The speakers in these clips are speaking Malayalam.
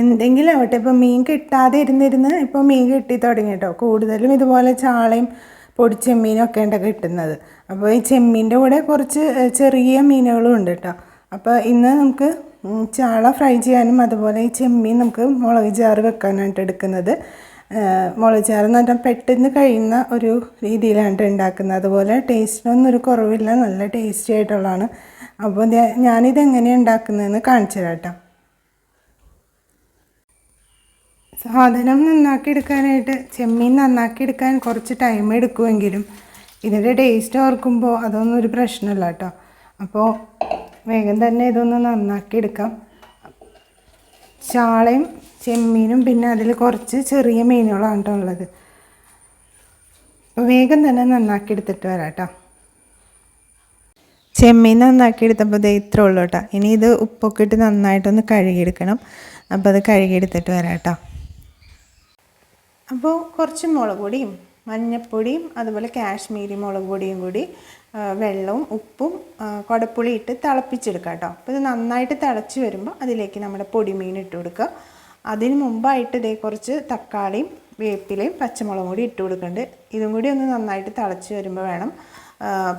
എന്തെങ്കിലും ആവട്ടെ. ഇപ്പോൾ മീൻ കിട്ടാതെ ഇരുന്നിരുന്ന് ഇപ്പോൾ മീൻ കിട്ടി തുടങ്ങി കേട്ടോ കൂടുതലും ഇതുപോലെ ചാളയും പൊടിച്ചെമ്മീനും ഒക്കെ ഉണ്ട് കിട്ടുന്നത്. അപ്പോൾ ഈ ചെമ്മീന്റെ കൂടെ കുറച്ച് ചെറിയ മീനുകളും ഉണ്ട് കേട്ടോ അപ്പോൾ ഇന്ന് നമുക്ക് ചാള ഫ്രൈ ചെയ്യാനും അതുപോലെ ഈ ചെമ്മീൻ നമുക്ക് മുളക് ചാറ് വെക്കാനായിട്ട് എടുക്കുന്നത്. മുളക് ചാറ് എന്ന് പറഞ്ഞാൽ പെട്ടെന്ന് കഴിയുന്ന ഒരു രീതിയിലാണ് ഉണ്ടാക്കുന്നത് അതുപോലെ ടേസ്റ്റിനൊന്നും ഒരു കുറവില്ല. നല്ല ടേസ്റ്റി ആയിട്ടുള്ളതാണ്. അപ്പോൾ ഞാനിതെങ്ങനെയാണ് ഉണ്ടാക്കുന്നതെന്ന് കാണിച്ചു തരാം കേട്ടോ സാധനം നന്നാക്കി എടുക്കാനായിട്ട് ചെമ്മീൻ നന്നാക്കി എടുക്കാൻ കുറച്ച് ടൈം എടുക്കുമെങ്കിലും ഇതിന്റെ ടേസ്റ്റ് ഓർക്കുമ്പോൾ അതൊന്നും ഒരു പ്രശ്നമില്ല കേട്ടോ അപ്പോൾ വേഗം തന്നെ ഇതൊന്ന് നന്നാക്കി എടുക്കാം ചാളയും ചെമ്മീനും പിന്നെ അതിൽ കുറച്ച് ചെറിയ മീനുകളാണ് കേട്ടോ ഉള്ളത്. വേഗം തന്നെ നന്നാക്കി എടുത്തിട്ട് വരാം കേട്ടോ ചെമ്മീൻ നന്നാക്കി എടുത്തപ്പോൾ ദേ ഇത്ര ഉള്ളൂ കേട്ടോ ഇനി ഇത് ഉപ്പൊക്കെ ഇട്ട് നന്നായിട്ടൊന്ന് കഴുകിയെടുക്കണം. അപ്പോൾ അത് കഴുകിയെടുത്തിട്ട് വരാം കേട്ടോ അപ്പോൾ കുറച്ച് മുളക് പൊടിയും മഞ്ഞൾപ്പൊടിയും അതുപോലെ കാശ്മീരി മുളക് പൊടിയും കൂടി വെള്ളവും ഉപ്പും കുടപ്പുളി ഇട്ട് തിളപ്പിച്ചെടുക്കുക കേട്ടോ അപ്പോൾ ഇത് നന്നായിട്ട് തിളച്ച് വരുമ്പോൾ അതിലേക്ക് നമ്മുടെ പൊടിമീൻ ഇട്ട് കൊടുക്കുക. അതിന് മുമ്പായിട്ട് ഇതേ കുറച്ച് തക്കാളിയും വേപ്പിലയും പച്ചമുളകും കൂടി ഇട്ട് കൊടുക്കുന്നുണ്ട് ഇതും കൂടി ഒന്ന് നന്നായിട്ട് തിളച്ച് വരുമ്പോൾ വേണം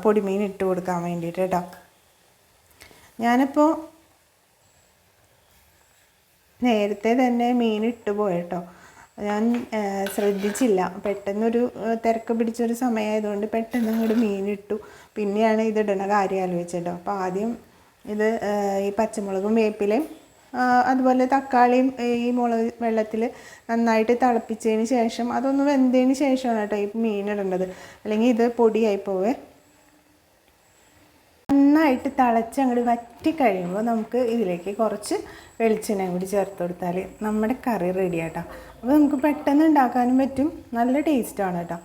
പൊടിമീൻ ഇട്ട് കൊടുക്കാൻ വേണ്ടിയിട്ട് കേട്ടോ ഞാനിപ്പോൾ നേരത്തെ തന്നെ മീൻ ഇട്ട് പോയിട്ടോ ഞാൻ ശ്രദ്ധിച്ചില്ല. പെട്ടെന്നൊരു തിരക്ക് പിടിച്ചൊരു സമയമായതുകൊണ്ട് പെട്ടെന്ന് അങ്ങോട്ട് മീനിട്ടു. പിന്നെയാണ് ഇത് ഇടണ കാര്യം ആലോചിച്ചിട്ടോ അപ്പോൾ ആദ്യം ഇത് ഈ പച്ചമുളകും വേപ്പിലയും അതുപോലെ തക്കാളിയും ഈ മുളക് വെള്ളത്തിൽ നന്നായിട്ട് തിളപ്പിച്ചതിന് ശേഷം അതൊന്ന് വെന്തതിന് ശേഷമാണ് കേട്ടോ ഈ മീൻ ഇടേണ്ടത് അല്ലെങ്കിൽ ഇത് പൊടിയായി പോവേ. നന്നായിട്ട് തിളച്ച് അങ്ങോട്ട് വറ്റി കഴിയുമ്പോൾ നമുക്ക് ഇതിലേക്ക് കുറച്ച് വെളിച്ചെണ്ണ കൂടി ചേർത്ത് കൊടുത്താൽ നമ്മുടെ കറി റെഡി ആട്ടോ. അപ്പോൾ നമുക്ക് പെട്ടെന്ന് ഉണ്ടാക്കാനും പറ്റും. നല്ല ടേസ്റ്റാണ് കേട്ടോ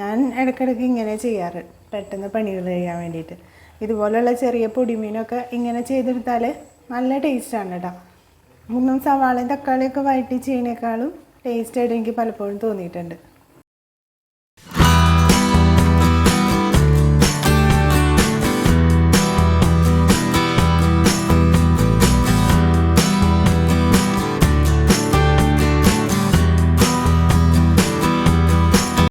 ഞാൻ ഇടയ്ക്കിടയ്ക്ക് ഇങ്ങനെ ചെയ്യാറ്. പെട്ടെന്ന് പണികൾ ചെയ്യാൻ വേണ്ടിയിട്ട്. ഇതുപോലെയുള്ള ചെറിയ പൊടിമീനൊക്കെ ഇങ്ങനെ ചെയ്തെടുത്താൽ നല്ല ടേസ്റ്റാണ് കേട്ടോ ഒന്നും സവാളയും തക്കാളിയൊക്കെ വഴറ്റി ചെയ്യണേക്കാളും ടേസ്റ്റായിട്ട് എനിക്ക് പലപ്പോഴും തോന്നിയിട്ടുണ്ട്.